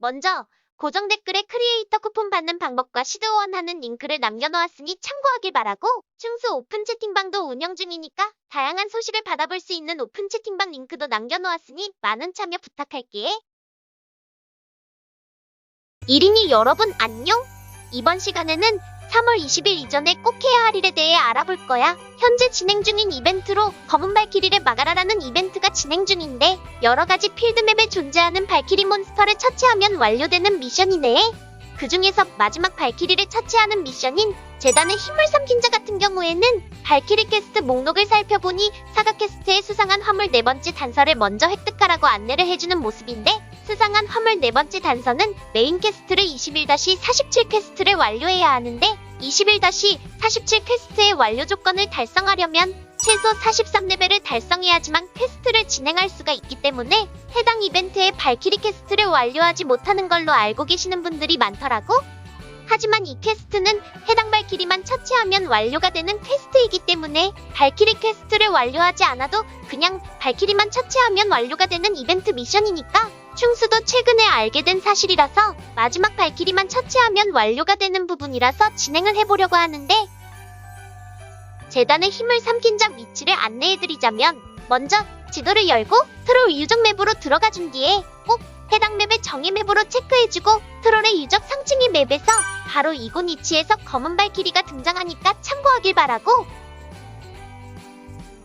먼저 고정 댓글에 크리에이터 쿠폰 받는 방법과 시드원하는 링크를 남겨놓았으니 참고하길 바라고 충수 오픈 채팅방도 운영 중이니까 다양한 소식을 받아볼 수 있는 오픈 채팅방 링크도 남겨놓았으니 많은 참여 부탁할게. 1인이 여러분 안녕? 이번 시간에는 3월 20일 이전에 꼭 해야 할 일에 대해 알아볼 거야. 현재 진행 중인 이벤트로 검은 발키리를 막아라라는 이벤트가 진행 중인데 여러 가지 필드맵에 존재하는 발키리 몬스터를 처치하면 완료되는 미션이네. 그 중에서 마지막 발키리를 처치하는 미션인 재단의 힘을 삼킨 자 같은 경우에는 발키리 퀘스트 목록을 살펴보니 사각 퀘스트에 수상한 화물 네 번째 단서를 먼저 획득하라고 안내를 해주는 모습인데 수상한 화물 네 번째 단서는 메인 퀘스트를 21-47 퀘스트를 완료해야 하는데 21-47 퀘스트의 완료 조건을 달성하려면 최소 43레벨을 달성해야지만 퀘스트를 진행할 수가 있기 때문에 해당 이벤트의 발키리 퀘스트를 완료하지 못하는 걸로 알고 계시는 분들이 많더라고. 하지만 이 퀘스트는 해당 발키리만 처치하면 완료가 되는 퀘스트이기 때문에 발키리 퀘스트를 완료하지 않아도 그냥 발키리만 처치하면 완료가 되는 이벤트 미션이니까 충수도 최근에 알게 된 사실이라서 마지막 발키리만 처치하면 완료가 되는 부분이라서 진행을 해보려고 하는데 재단의 힘을 삼킨 자 위치를 안내해드리자면 먼저 지도를 열고 트롤 유적 맵으로 들어가 준 뒤에 꼭 해당 맵의 정의 맵으로 체크해주고 트롤의 유적 상층의 맵에서 바로 이곳 위치에서 검은 발키리가 등장하니까 참고하길 바라고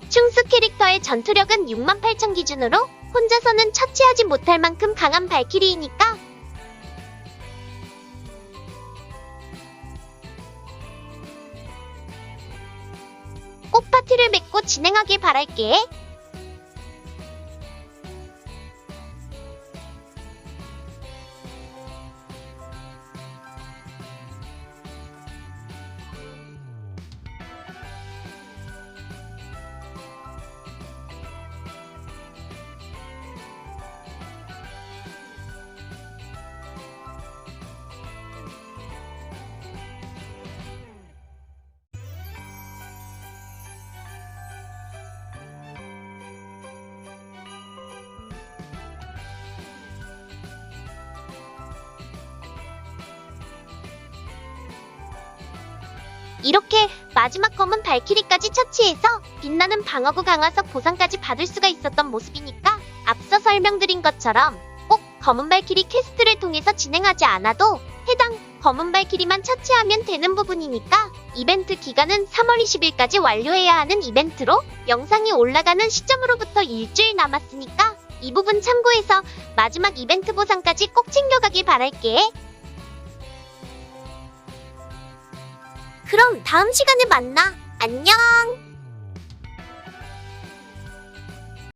충수 캐릭터의 전투력은 68,000 기준으로 혼자서는 처치하지 못할 만큼 강한 발키리이니까 꼭 파티를 맺고 진행하길 바랄게. 이렇게 마지막 검은 발키리까지 처치해서 빛나는 방어구 강화석 보상까지 받을 수가 있었던 모습이니까 앞서 설명드린 것처럼 꼭 검은 발키리 퀘스트를 통해서 진행하지 않아도 해당 검은 발키리만 처치하면 되는 부분이니까 이벤트 기간은 3월 20일까지 완료해야 하는 이벤트로 영상이 올라가는 시점으로부터 일주일 남았으니까 이 부분 참고해서 마지막 이벤트 보상까지 꼭 챙겨가길 바랄게. 그럼 다음 시간에 만나. 안녕.